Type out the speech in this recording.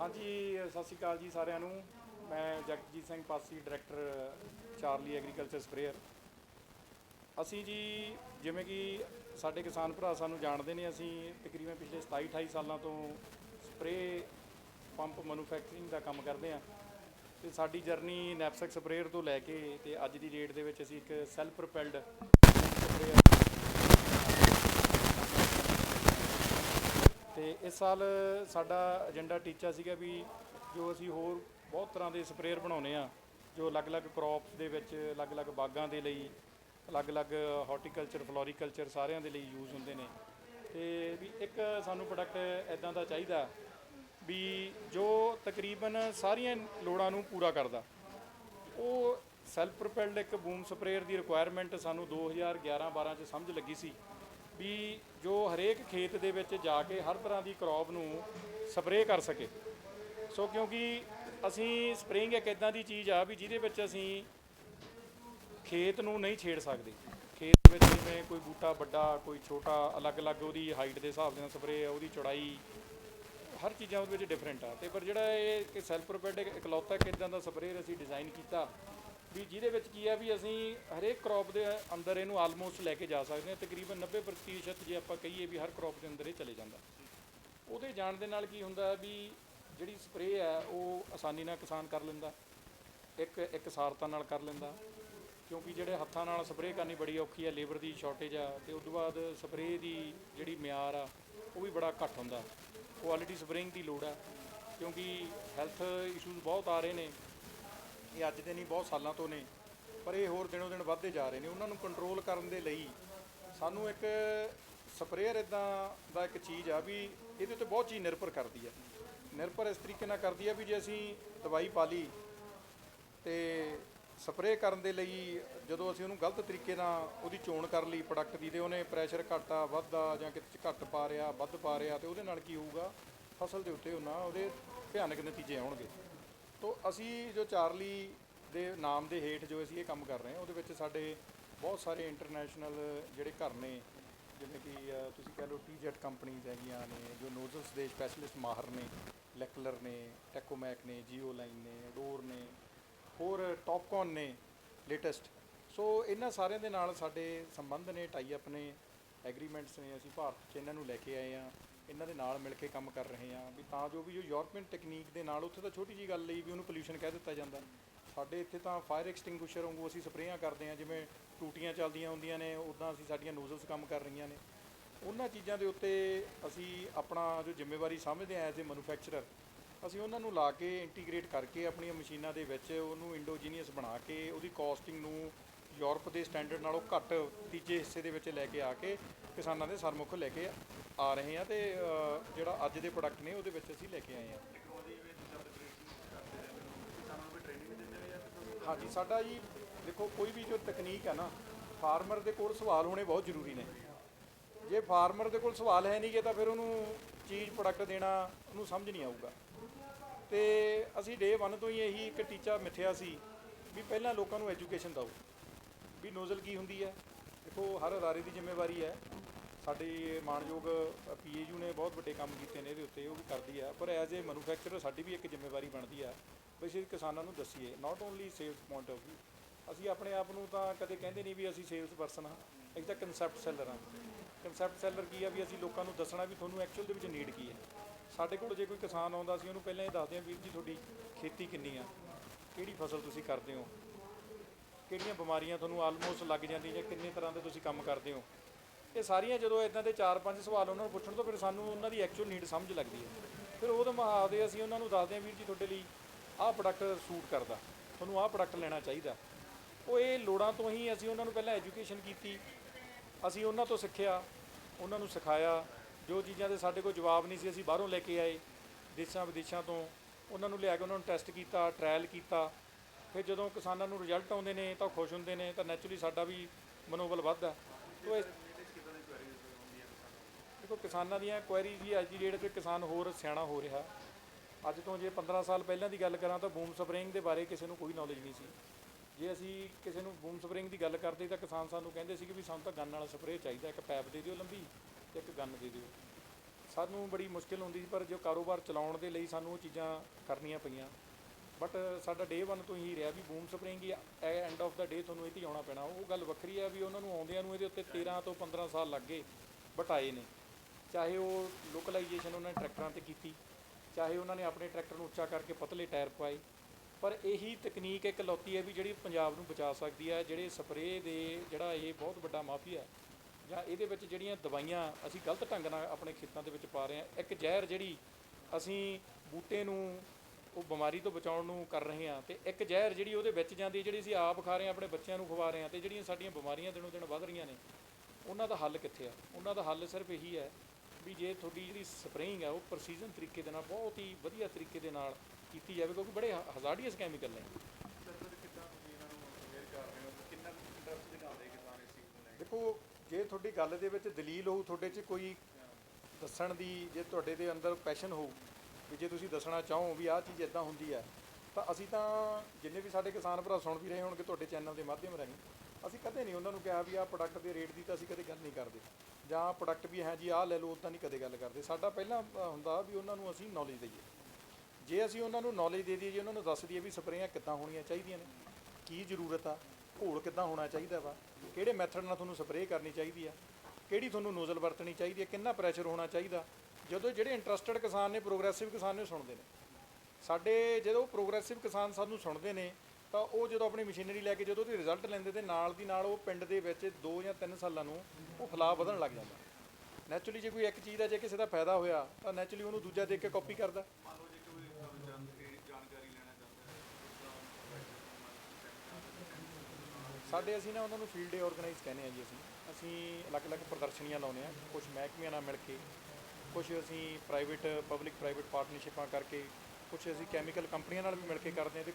ਹਾਂਜੀ, ਸਤਿ ਸ਼੍ਰੀ ਅਕਾਲ ਜੀ ਸਾਰਿਆਂ ਨੂੰ। ਮੈਂ Jagjit Singh Pasi, director Charlie agriculture sprayer. ਅਸੀਂ ਜੀ, ਜਿਵੇਂ ਕਿ ਸਾਡੇ ਕਿਸਾਨ ਭਰਾ ਸਾਨੂੰ ਜਾਣਦੇ ਨੇ, ਅਸੀਂ ਤਕਰੀਬਨ ਪਿਛਲੇ 27 28 ਸਾਲਾਂ ਤੋਂ ਸਪਰੇਅ ਪੰਪ ਮੈਨੂਫੈਕਚਰਿੰਗ ਦਾ ਕੰਮ ਕਰਦੇ ਹਾਂ। ਤੇ ਸਾਡੀ ਜਰਨੀ ਨੈਪਸੈਕ ਸਪਰੇਅਰ ਤੋਂ ਲੈ ਕੇ ਤੇ ਅੱਜ ਦੀ ਡੇਟ ਦੇ ਵਿੱਚ ਅਸੀਂ ਇੱਕ ਸੈਲਫ ਪ੍ਰੋਪੈਲਡ ਸਪਰੇਅਰ ਤੇ ਇਸ ਸਾਲ ਸਾਡਾ ਏਜੰਡਾ ਟੀਚਾ ਸੀਗਾ ਵੀ ਜੋ ਅਸੀਂ ਹੋਰ ਬਹੁਤ ਤਰ੍ਹਾਂ ਦੇ ਸਪਰੇਅਰ ਬਣਾਉਨੇ ਆ ਜੋ ਅਲੱਗ-ਅਲੱਗ ਕ੍ਰੌਪਸ ਦੇ ਵਿੱਚ, ਅਲੱਗ-ਅਲੱਗ ਬਾਗਾਂ ਦੇ ਲਈ, ਅਲੱਗ-ਅਲੱਗ ਹਾਰਟੀਕਲਚਰ ਫਲੋਰੀਕਲਚਰ ਸਾਰਿਆਂ ਦੇ ਲਈ ਯੂਜ਼ ਹੁੰਦੇ ਨੇ। ਤੇ ਵੀ ਇੱਕ ਸਾਨੂੰ ਪ੍ਰੋਡਕਟ ਐਦਾਂ ਦਾ ਚਾਹੀਦਾ ਵੀ ਜੋ ਤਕਰੀਬਨ ਸਾਰੀਆਂ ਲੋੜਾਂ ਨੂੰ ਪੂਰਾ ਕਰਦਾ। ਉਹ ਸੈਲਫ ਪ੍ਰੋਪੈਲਡ ਇੱਕ ਬੂਮ ਸਪਰੇਅਰ ਦੀ ਰਿਕੁਆਇਰਮੈਂਟ ਸਾਨੂੰ 2011-12 ਚ ਸਮਝ ਲੱਗੀ ਸੀ। ਵੀ ਜੋ ਹਰੇਕ ਖੇਤ ਦੇ ਵਿੱਚ ਜਾ ਕੇ ਹਰ ਤਰ੍ਹਾਂ ਦੀ ਕ੍ਰੌਪ ਨੂੰ ਸਪਰੇਅ ਕਰ ਸਕੇ। ਸੋ ਕਿਉਂਕਿ ਅਸੀਂ ਸਪਰੇਇੰਗ ਇੱਕ ਇਦਾਂ ਦੀ ਚੀਜ਼ ਆ ਵੀ ਜਿਹਦੇ ਵਿੱਚ ਅਸੀਂ ਖੇਤ ਨੂੰ ਨਹੀਂ ਛੇੜ ਸਕਦੇ। ਖੇਤ ਵਿੱਚ ਜਿਵੇਂ ਕੋਈ ਬੂਟਾ ਵੱਡਾ, ਕੋਈ ਛੋਟਾ, ਅਲੱਗ-ਅਲੱਗ ਉਹਦੀ ਹਾਈਟ ਦੇ ਹਿਸਾਬ ਦੇ ਨਾਲ ਸਪਰੇਅ ਆ, ਉਹਦੀ ਚੌੜਾਈ ਹਰ ਚੀਜ਼ਾਂ ਉਹਦੇ ਵਿੱਚ ਡਿਫਰੈਂਟ ਆ। ਤੇ ਪਰ ਜਿਹੜਾ ਇਹ ਕਿ ਸੈਲਫ ਪ੍ਰੋਪੈਲਡ ਇਕਲੌਤਾ ਇੱਕ ਇਦਾਂ ਦਾ ਸਪਰੇਅ ਅਸੀਂ ਡਿਜ਼ਾਈਨ ਕੀਤਾ ਵੀ ਜਿਹਦੇ ਵਿੱਚ ਕੀ ਹੈ ਵੀ ਅਸੀਂ ਹਰੇਕ ਕ੍ਰੌਪ ਦੇ ਅੰਦਰ ਇਹਨੂੰ ਆਲਮੋਸਟ ਲੈ ਕੇ ਜਾ ਸਕਦੇ ਹਾਂ। ਤਕਰੀਬਨ 90% ਜੇ ਆਪਾਂ ਕਹੀਏ ਵੀ ਹਰ ਕ੍ਰੌਪ ਦੇ ਅੰਦਰ ਇਹ ਚਲੇ ਜਾਂਦਾ। ਉਹਦੇ ਜਾਣ ਦੇ ਨਾਲ ਕੀ ਹੁੰਦਾ ਵੀ ਜਿਹੜੀ ਸਪਰੇਅ ਹੈ ਉਹ ਆਸਾਨੀ ਨਾਲ ਕਿਸਾਨ ਕਰ ਲੈਂਦਾ। ਇੱਕ ਇੱਕ ਸਾਰਤਾ ਨਾਲ ਕਰ ਲੈਂਦਾ। ਕਿਉਂਕਿ ਜਿਹੜੇ ਹੱਥਾਂ ਨਾਲ ਸਪਰੇਅ ਕਰਨੀ ਬੜੀ ਔਖੀ ਹੈ ਲੇਬਰ ਦੀ ਸ਼ਾਰਟੇਜ ਆ, ਤੇ ਉਸ ਤੋਂ ਬਾਅਦ ਸਪਰੇਅ ਦੀ ਜਿਹੜੀ ਮਿਆਰ ਆ, ਉਹ ਵੀ ਬੜਾ ਘੱਟ ਹੁੰਦਾ। ਕੁਆਲਿਟੀ ਸਪਰੇਇੰਗ ਦੀ ਲੋੜ ਆ। ਕਿਉਂਕਿ ਹੈਲਥ ਇਸ਼ੂਜ਼ ਬਹੁਤ ਆ ਰਹੇ ਨੇ। ਇਹ ਅੱਜ ਦੇ ਨਹੀਂ, ਬਹੁਤ ਸਾਲਾਂ ਤੋਂ ਨੇ, ਪਰ ਇਹ ਹੋਰ ਦਿਨੋਂ ਦਿਨ ਵੱਧਦੇ ਜਾ ਰਹੇ ਨੇ। ਉਹਨਾਂ ਨੂੰ ਕੰਟਰੋਲ ਕਰਨ ਦੇ ਲਈ ਸਾਨੂੰ ਇੱਕ ਸਪਰੇਅਰ ਇਦਾਂ ਦਾ ਇੱਕ ਚੀਜ਼ ਆ ਵੀ ਇਹਦੇ ਉੱਤੇ ਬਹੁਤ ਚੀਜ਼ ਨਿਰਭਰ ਕਰਦੀ ਆ। ਨਿਰਭਰ ਇਸ ਤਰੀਕੇ ਨਾਲ ਕਰਦੀ ਆ ਵੀ ਜੇ ਅਸੀਂ ਦਵਾਈ ਪਾ ਲਈ ਤੇ ਸਪਰੇਅ ਕਰਨ ਦੇ ਲਈ ਜਦੋਂ ਅਸੀਂ ਉਹਨੂੰ ਗਲਤ ਤਰੀਕੇ ਨਾਲ ਉਹਦੀ ਚੋਣ ਕਰ ਲਈ ਪ੍ਰੋਡਕਟ ਦੀ ਤੇ ਉਹਨੇ ਪ੍ਰੈਸ਼ਰ ਘਟਾ ਵੱਧਦਾ ਜਾਂ ਕਿਤੇ ਘੱਟ ਪਾ ਰਿਹਾ, ਵੱਧ ਪਾ ਰਿਹਾ ਤੇ ਉਹਦੇ ਨਾਲ ਕੀ ਹੋਊਗਾ? ਫਸਲ ਦੇ ਉੱਤੇ ਉਹਨਾਂ ਉਹਦੇ ਭਿਆਨਕ ਨਤੀਜੇ ਆਉਣਗੇ। ਤੋ ਅਸੀਂ ਜੋ ਚਾਰਲੀ ਦੇ ਨਾਮ ਦੇ ਹੇਠ ਜੋ ਅਸੀਂ ਇਹ ਕੰਮ ਕਰ ਰਹੇ ਹਾਂ, ਉਹਦੇ ਵਿੱਚ ਸਾਡੇ ਬਹੁਤ ਸਾਰੇ ਇੰਟਰਨੈਸ਼ਨਲ ਜਿਹੜੇ ਘਰ ਨੇ, ਜਿਵੇਂ ਕਿ ਤੁਸੀਂ ਕਹਿ ਲਓ ਟੀਜੈਟ ਕੰਪਨੀਆਂ ਹੈਗੀਆਂ ਨੇ, ਜੋ ਨੋਜ਼ਲਸ ਦੇ ਸਪੈਸ਼ਲਿਸਟ ਮਾਹਰ ਨੇ ਲੈਕਲਰ ਨੇ ਟੈਕੋਮੈਕ ਨੇ ਜੀਓ ਲਾਈਨ ਨੇ ਡੋਰ ਨੇ, ਹੋਰ ਟੌਪਕੌਨ ਨੇ ਲੇਟੈਸਟ ਸੋ ਇਹਨਾਂ ਸਾਰਿਆਂ ਦੇ ਨਾਲ ਸਾਡੇ ਸੰਬੰਧ ਨੇ ਟਾਈ ਅਪ ਨੇ ਐਗਰੀਮੈਂਟਸ ਨੇ, ਅਸੀਂ ਭਾਰਤ 'ਚ ਇਹਨਾਂ ਨੂੰ ਲੈ ਕੇ ਆਏ ਆ ਇਹਨਾਂ ਦੇ ਨਾਲ ਮਿਲ ਕੇ ਕੰਮ ਕਰ ਰਹੇ ਆ ਵੀ ਤਾਂ ਜੋ ਵੀ ਜੋ ਯੂਰਪੀਅਨ ਟੈਕਨੀਕ ਦੇ ਨਾਲ ਉੱਥੇ ਤਾਂ ਛੋਟੀ ਜੀ ਗੱਲ ਲਈ ਵੀ ਉਹਨੂੰ ਪੋਲੂਸ਼ਨ ਕਹਿ ਦਿੱਤਾ ਜਾਂਦਾ। ਸਾਡੇ ਇੱਥੇ ਤਾਂ ਫਾਇਰ ਐਕਸਟਿੰਗੁਇਸ਼ਰ ਵਾਂਗੂ ਅਸੀਂ ਸਪਰੇਆਂ ਕਰਦੇ ਆ ਜਿਵੇਂ ਟੂਟੀਆਂ ਚੱਲਦੀਆਂ ਹੁੰਦੀਆਂ ਨੇ ਉਦਾਂ ਅਸੀਂ ਸਾਡੀਆਂ ਨੋਜ਼ਲਸ ਕੰਮ ਕਰ ਰਹੀਆਂ ਨੇ। ਉਹਨਾਂ ਚੀਜ਼ਾਂ ਦੇ ਉੱਤੇ ਅਸੀਂ ਆਪਣਾ ਜੋ ਜ਼ਿੰਮੇਵਾਰੀ ਸਮਝਦੇ ਆ ਐਜ਼ ਅ ਮੈਨੂਫੈਕਚਰਰ ਅਸੀਂ ਉਹਨਾਂ ਨੂੰ ਲਾ ਕੇ ਇੰਟੀਗ੍ਰੇਟ ਕਰਕੇ ਆਪਣੀਆਂ ਮਸ਼ੀਨਾਂ ਦੇ ਵਿੱਚ ਉਹਨੂੰ ਇੰਡੋਜੀਨੀਅਸ ਬਣਾ ਕੇ ਉਹਦੀ ਕਾਸਟਿੰਗ ਨੂੰ ਯੂਰਪ ਦੇ ਸਟੈਂਡਰਡ ਨਾਲੋਂ ਘੱਟ ਤੀਜੇ ਹਿੱਸੇ ਦੇ ਵਿੱਚ ਲੈ ਕੇ ਆ ਕੇ ਕਿਸਾਨਾਂ ਦੇ ਸਰਮੁਖ ਲੈ ਕੇ ਆ ਰਹੇ ਆ ਤੇ ਜਿਹੜਾ ਅੱਜ ਦੇ ਪ੍ਰੋਡਕਟ ਨੇ ਉਹਦੇ ਵਿੱਚ ਅਸੀਂ ਲੈ ਕੇ ਆਏ ਆ ਹਾਂਜੀ, ਸਾਡਾ ਜੀ ਦੇਖੋ, ਕੋਈ ਵੀ ਜੋ ਤਕਨੀਕ ਹੈ ਨਾ, ਫਾਰਮਰ ਦੇ ਕੋਲ ਸਵਾਲ ਹੋਣੇ ਬਹੁਤ ਜ਼ਰੂਰੀ ਨੇ। ਜੇ ਫਾਰਮਰ ਦੇ ਕੋਲ ਸਵਾਲ ਹੈ ਨਹੀਂਗੇ ਤਾਂ ਫਿਰ ਉਹਨੂੰ ਚੀਜ਼ ਪ੍ਰੋਡਕਟ ਦੇਣਾ ਉਹਨੂੰ ਸਮਝ ਨਹੀਂ ਆਊਗਾ। ਤੇ ਅਸੀਂ ਡੇ 1 ਤੋਂ ਹੀ ਇਹੀ ਇੱਕ ਟੀਚਾ ਮਿੱਥਿਆ ਸੀ ਵੀ ਪਹਿਲਾਂ ਲੋਕਾਂ ਨੂੰ ਐਜੂਕੇਸ਼ਨ ਦਿਓ। ਵੀ ਨੋਜ਼ਲ ਕੀ ਹੁੰਦੀ ਹੈ? ਦੇਖੋ, ਹਰ ਅਦਾਰੇ ਦੀ ਜ਼ਿੰਮੇਵਾਰੀ ਹੈ। ਸਾਡੇ ਮਾਨਯੋਗ ਪੀਏਯੂ ਨੇ ਬਹੁਤ ਵੱਡੇ ਕੰਮ ਕੀਤੇ ਨੇ ਇਹਦੇ ਉੱਤੇ, ਉਹ ਵੀ ਕਰਦੀ ਆ ਪਰ ਐਜ਼ ਏ ਮੈਨੂਫੈਕਚਰਰ ਸਾਡੀ ਵੀ ਇੱਕ ਜ਼ਿੰਮੇਵਾਰੀ ਬਣਦੀ ਆ ਵੀ ਅਸੀਂ ਕਿਸਾਨਾਂ ਨੂੰ ਦੱਸੀਏ not only sales point of View, ਅਸੀਂ ਆਪਣੇ ਆਪ ਨੂੰ ਤਾਂ ਕਦੇ ਕਹਿੰਦੇ ਨਹੀਂ ਵੀ ਅਸੀਂ ਸੇਲਸ ਪਰਸਨ ਹਾਂ। ਇੱਕ ਤਾਂ ਕਨਸੈਪਟ ਸੈਲਰ ਹਾਂ। ਕਨਸੈਪਟ ਸੈਲਰ ਕੀ ਆ ਵੀ ਅਸੀਂ ਲੋਕਾਂ ਨੂੰ ਦੱਸਣਾ ਵੀ ਤੁਹਾਨੂੰ ਐਕਚੁਅਲ ਦੇ ਵਿੱਚ ਨੀਡ ਕੀ ਹੈ। ਸਾਡੇ ਕੋਲ ਜੇ ਕੋਈ ਕਿਸਾਨ ਆਉਂਦਾ, ਅਸੀਂ ਉਹਨੂੰ ਪਹਿਲਾਂ ਇਹ ਦੱਸਦੇ ਹਾਂ ਵੀਰ ਜੀ ਤੁਹਾਡੀ ਖੇਤੀ ਕਿੰਨੀ ਆ, ਕਿਹੜੀ ਫਸਲ ਤੁਸੀਂ ਕਰਦੇ ਹੋ? ਕਿਹੜੀਆਂ ਬਿਮਾਰੀਆਂ ਤੁਹਾਨੂੰ ਆਲਮੋਸਟ ਲੱਗ ਜਾਂਦੀਆਂ ਜਾਂ ਕਿੰਨੇ ਤਰ੍ਹਾਂ ਦੇ ਤੁਸੀਂ ਕੰਮ ਕਰਦੇ ਹੋ? ਇਹ ਸਾਰੀਆਂ ਜਦੋਂ ਇਦਾਂ ਦੇ 4-5 ਸਵਾਲ ਉਹਨਾਂ ਨੂੰ ਪੁੱਛਣ ਤੋਂ ਫਿਰ ਸਾਨੂੰ ਉਹਨਾਂ ਦੀ ਐਕਚੁਅਲ ਨੀਡ ਸਮਝ ਲੱਗਦੀ ਹੈ। ਫਿਰ ਉਹਦੇ ਮਹਾਦੇ ਅਸੀਂ ਉਹਨਾਂ ਨੂੰ ਦੱਸਦੇ ਹਾਂ ਵੀਰ ਜੀ ਤੁਹਾਡੇ ਲਈ ਆਹ ਪ੍ਰੋਡਕਟ ਸੂਟ ਕਰਦਾ, ਤੁਹਾਨੂੰ ਆਹ ਪ੍ਰੋਡਕਟ ਲੈਣਾ ਚਾਹੀਦਾ। ਉਹ ਇਹ ਲੋੜਾਂ ਤੋਂ ਹੀ ਅਸੀਂ ਉਹਨਾਂ ਨੂੰ ਪਹਿਲਾਂ ਐਜੂਕੇਸ਼ਨ ਕੀਤੀ, ਅਸੀਂ ਉਹਨਾਂ ਤੋਂ ਸਿੱਖਿਆ, ਉਹਨਾਂ ਨੂੰ ਸਿਖਾਇਆ। ਜੋ ਚੀਜ਼ਾਂ ਦੇ ਸਾਡੇ ਕੋਲ ਜਵਾਬ ਨਹੀਂ ਸੀ, ਅਸੀਂ ਬਾਹਰੋਂ ਲੈ ਕੇ ਆਏ ਦੇਸ਼ਾਂ ਵਿਦੇਸ਼ਾਂ ਤੋਂ। ਉਹਨਾਂ ਨੂੰ ਲਿਆ ਕੇ ਉਹਨਾਂ ਨੂੰ ਟੈਸਟ ਕੀਤਾ ਟ੍ਰਾਇਲ ਕੀਤਾ। ਫਿਰ ਜਦੋਂ ਕਿਸਾਨਾਂ ਨੂੰ ਰਿਜ਼ਲਟ ਆਉਂਦੇ ਨੇ ਤਾਂ ਉਹ ਖੁਸ਼ ਹੁੰਦੇ ਨੇ, ਤਾਂ ਨੈਚੁਰਲੀ ਸਾਡਾ ਵੀ ਮਨੋਬਲ ਵੱਧਦਾ। ਤੋ ਇਸ ਦੇਖੋ, ਕਿਸਾਨਾਂ ਦੀਆਂ ਕੁਐਰੀ ਜੀ ਅੱਜ ਦੀ ਡੇਟ ਤੇ ਕਿਸਾਨ ਹੋਰ ਸਿਆਣਾ ਹੋ ਰਿਹਾ। ਅੱਜ ਤੋਂ ਜੇ 15 ਸਾਲ ਪਹਿਲਾਂ ਦੀ ਗੱਲ ਕਰਾਂ ਤਾਂ ਬੂਮ ਸਪਰਿੰਗ ਦੇ ਬਾਰੇ ਕਿਸੇ ਨੂੰ ਕੋਈ ਨੌਲੇਜ ਨਹੀਂ ਸੀ। ਜੇ ਅਸੀਂ ਕਿਸੇ ਨੂੰ ਬੂਮ ਸਪਰਿੰਗ ਦੀ ਗੱਲ ਕਰਦੇ ਤਾਂ ਕਿਸਾਨ ਸਾਨੂੰ ਕਹਿੰਦੇ ਸੀ ਕਿ ਵੀ ਸਾਨੂੰ ਤਾਂ ਗੰਨ ਵਾਲਾ ਸਪਰੇਅ ਚਾਹੀਦਾ, ਇੱਕ ਪੈਪ ਦੇ ਦਿਓ ਲੰਬੀ ਤੇ ਇੱਕ ਗੰਨ ਦੇ ਦਿਓ। ਸਾਨੂੰ ਬੜੀ ਮੁਸ਼ਕਿਲ ਹੁੰਦੀ ਸੀ, ਪਰ ਜੋ ਕਾਰੋਬਾਰ ਚਲਾਉਣ ਦੇ ਲਈ ਸਾਨੂੰ ਉਹ ਚੀਜ਼ਾਂ ਕਰਨੀਆਂ ਪਈਆਂ। ਬਟ uh, ਸਾਡਾ ਡੇ 1 ਤੋਂ ਹੀ ਰਿਹਾ ਵੀ ਬੂਮ ਸਪਰਿੰਗ ਹੀ ਐਂਡ ਆਫ ਦਾ ਡੇ ਤੁਹਾਨੂੰ ਇਹ 'ਤੇ ਆਉਣਾ ਪੈਣਾ। ਉਹ ਗੱਲ ਵੱਖਰੀ ਹੈ ਵੀ ਉਹਨਾਂ ਨੂੰ ਆਉਂਦਿਆਂ ਨੂੰ ਇਹਦੇ ਉੱਤੇ 13 ਤੋਂ 15 ਸਾਲ ਲੱਗ ਗਏ ਬਟ ਆਏ ਨੇ। ਚਾਹੇ ਉਹ ਲੋਕਲਾਈਜੇਸ਼ਨ ਉਹਨਾਂ ਨੇ ਟਰੈਕਟਰਾਂ ਤੇ ਕੀਤੀ, ਚਾਹੇ ਉਹਨਾਂ ਨੇ ਆਪਣੇ ਟਰੈਕਟਰ ਨੂੰ ਉੱਚਾ ਕਰਕੇ ਪਤਲੇ ਟਾਇਰ ਪਾਏ। ਪਰ ਇਹੀ ਤਕਨੀਕ ਇੱਕ ਲੌਤੀ ਹੈ ਵੀ ਜਿਹੜੀ ਪੰਜਾਬ ਨੂੰ ਬਚਾ ਸਕਦੀ ਹੈ ਜਿਹੜੇ ਸਪਰੇਅ ਦੇ ਜਿਹੜਾ ਇਹ ਬਹੁਤ ਵੱਡਾ ਮਾਫੀਆ ਹੈ, ਜਾਂ ਇਹਦੇ ਵਿੱਚ ਜਿਹੜੀਆਂ ਦਵਾਈਆਂ ਅਸੀਂ ਗਲਤ ਢੰਗ ਨਾਲ ਆਪਣੇ ਖੇਤਾਂ ਦੇ ਵਿੱਚ ਪਾ ਰਹੇ ਹਾਂ, ਇੱਕ ਜ਼ਹਿਰ ਜਿਹੜੀ ਅਸੀਂ ਬੂਟੇ ਨੂੰ ਉਹ ਬਿਮਾਰੀ ਤੋਂ ਬਚਾਉਣ ਨੂੰ ਕਰ ਰਹੇ ਹਾਂ ਤੇ ਇੱਕ ਜ਼ਹਿਰ ਜਿਹੜੀ ਉਹਦੇ ਵਿੱਚ ਜਾਂਦੀ ਹੈ, ਜਿਹੜੀ ਅਸੀਂ ਆਪ ਖਾ ਰਹੇ ਹਾਂ ਆਪਣੇ ਬੱਚਿਆਂ ਨੂੰ ਖਵਾ ਰਹੇ ਹਾਂ ਤੇ ਜਿਹੜੀਆਂ ਸਾਡੀਆਂ ਬਿਮਾਰੀਆਂ ਦਿਨੋਂ ਦਿਨ ਵੱਧ ਰਹੀਆਂ ਨੇ ਉਹਨਾਂ ਦਾ ਹੱਲ ਕਿੱਥੇ ਆ? ਉਹਨਾਂ ਦਾ ਹੱਲ ਸਿਰਫ ਇਹੀ ਹੈ ਵੀ ਜੇ ਤੁਹਾਡੀ ਜਿਹੜੀ ਸਪਰੇਇੰਗ ਹੈ ਉਹ ਪ੍ਰਸੀਜਨ ਤਰੀਕੇ ਦੇ ਨਾਲ ਬਹੁਤ ਹੀ ਵਧੀਆ ਤਰੀਕੇ ਦੇ ਨਾਲ ਕੀਤੀ ਜਾਵੇ ਕਿਉਂਕਿ ਬੜੇ ਹਜ਼ਾਰਡੀਅਸ ਕੈਮੀਕਲ ਨੇ। ਦੇਖੋ ਜੇ ਤੁਹਾਡੀ ਗੱਲ ਦੇ ਵਿੱਚ ਦਲੀਲ ਹੋਊ ਤੁਹਾਡੇ 'ਚ ਕੋਈ ਦੱਸਣ ਦੀ ਜੇ ਤੁਹਾਡੇ ਦੇ ਅੰਦਰ ਪੈਸ਼ਨ ਹੋਊ ਵੀ ਜੇ ਤੁਸੀਂ ਦੱਸਣਾ ਚਾਹੋ ਵੀ ਆਹ ਚੀਜ਼ ਇਦਾਂ ਹੁੰਦੀ ਹੈ ਤਾਂ ਅਸੀਂ ਤਾਂ ਜਿੰਨੇ ਵੀ ਸਾਡੇ ਕਿਸਾਨ ਭਰਾ ਸੁਣ ਵੀ ਰਹੇ ਹੋਣਗੇ ਤੁਹਾਡੇ ਚੈਨਲ ਦੇ ਮਾਧਿਅਮ ਰਾਹੀਂ ਅਸੀਂ ਕਦੇ ਨਹੀਂ ਉਹਨਾਂ ਨੂੰ ਕਿਹਾ ਵੀ ਆਹ ਪ੍ਰੋਡਕਟ ਦੇ ਰੇਟ ਦੀ ਤਾਂ ਅਸੀਂ ਕਦੇ ਗੱਲ ਨਹੀਂ ਕਰਦੇ ਜਾਂ ਪ੍ਰੋਡਕਟ ਵੀ ਹੈ ਜੀ ਆਹ ਲੈ ਲਓ ਉਦਾਂ ਨਹੀਂ ਕਦੇ ਗੱਲ ਕਰਦੇ। ਸਾਡਾ ਪਹਿਲਾਂ ਅ, ਹੁੰਦਾ ਵੀ ਉਹਨਾਂ ਨੂੰ ਅਸੀਂ ਨੌਲੇਜ ਦਈਏ। ਜੇ ਅਸੀਂ ਉਹਨਾਂ ਨੂੰ ਨੌਲੇਜ ਦੇ ਦਈਏ ਜੇ ਉਹਨਾਂ ਨੂੰ ਦੱਸ ਦਈਏ ਵੀ ਸਪਰੇਆਂ ਕਿੱਦਾਂ ਹੋਣੀਆਂ ਚਾਹੀਦੀਆਂ ਨੇ ਕੀ ਜ਼ਰੂਰਤ ਆ ਘੋਲ ਕਿੱਦਾਂ ਹੋਣਾ ਚਾਹੀਦਾ ਵਾ ਕਿਹੜੇ ਮੈਥਡ ਨਾਲ ਤੁਹਾਨੂੰ ਸਪਰੇਅ ਕਰਨੀ ਚਾਹੀਦੀ ਆ ਕਿਹੜੀ ਤੁਹਾਨੂੰ ਨੋਜ਼ਲ ਵਰਤਣੀ ਚਾਹੀਦੀ ਹੈ ਕਿੰਨਾ ਪ੍ਰੈਸ਼ਰ ਹੋਣਾ ਚਾਹੀਦਾ ਜਦੋਂ ਜਿਹੜੇ ਇੰਟਰਸਟਿਡ ਕਿਸਾਨ ਨੇ ਪ੍ਰੋਗਰੈਸਿਵ ਕਿਸਾਨ ਨੇ ਸੁਣਦੇ ਨੇ। ਸਾਡੇ ਜਦੋਂ ਪ੍ਰੋਗਰੈਸਿਵ ਕਿਸਾਨ ਸਾਨੂੰ ਸੁਣਦੇ ਨੇ ਤਾਂ ਉਹ ਜਦੋਂ ਆਪਣੀ ਮਸ਼ੀਨਰੀ ਲੈ ਕੇ ਜਦੋਂ ਉਹਦੀ ਰਿਜ਼ਲਟ ਲੈਂਦੇ ਤੇ ਨਾਲ ਦੀ ਨਾਲ ਉਹ ਪਿੰਡ ਦੇ ਵਿੱਚ 2 ਜਾਂ 3 ਸਾਲਾਂ ਨੂੰ ਉਹ ਫਲਾਅ ਵਧਣ ਲੱਗ ਜਾਂਦਾ। ਨੈਚੁਰਲੀ ਜੇ ਕੋਈ ਇੱਕ ਚੀਜ਼ ਦਾ ਜੇ ਕਿਸੇ ਦਾ ਫਾਇਦਾ ਹੋਇਆ ਤਾਂ ਨੈਚੁਰਲੀ ਉਹਨੂੰ ਦੂਜਾ ਦੇਖ ਕੇ ਕਾਪੀ ਕਰਦਾ। ਸਾਡੇ ਅਸੀਂ ਨਾ ਉਹਨਾਂ ਨੂੰ ਫੀਲਡ ਡੇ ਆਰਗੇਨਾਈਜ਼ ਕਹਿੰਦੇ ਆ ਜੀ ਅਸੀਂ। ਅਸੀਂ ਅਲੱਗ-ਅਲੱਗ ਪ੍ਰਦਰਸ਼ਨੀਆਂ ਲਾਉਂਦੇ ਆ ਕੁਝ ਮਹਿਕਮਿਆਂ ਨਾਲ ਮਿਲ ਕੇ। ਕੁਝ ਅਸੀਂ ਪ੍ਰਾਈਵੇਟ ਪਬਲਿਕ ਪ੍ਰਾਈਵੇਟ ਪਾਰਟਨਰਸ਼ਿਪਾਂ ਕਰਕੇ ਕੁਝ ਅਸੀਂ ਕੈਮੀਕਲ ਕੰਪਨੀਆਂ ਨਾਲ ਵੀ ਮਿਲ ਕੇ ਕਰਦੇ ਹਾਂ ਅਤੇ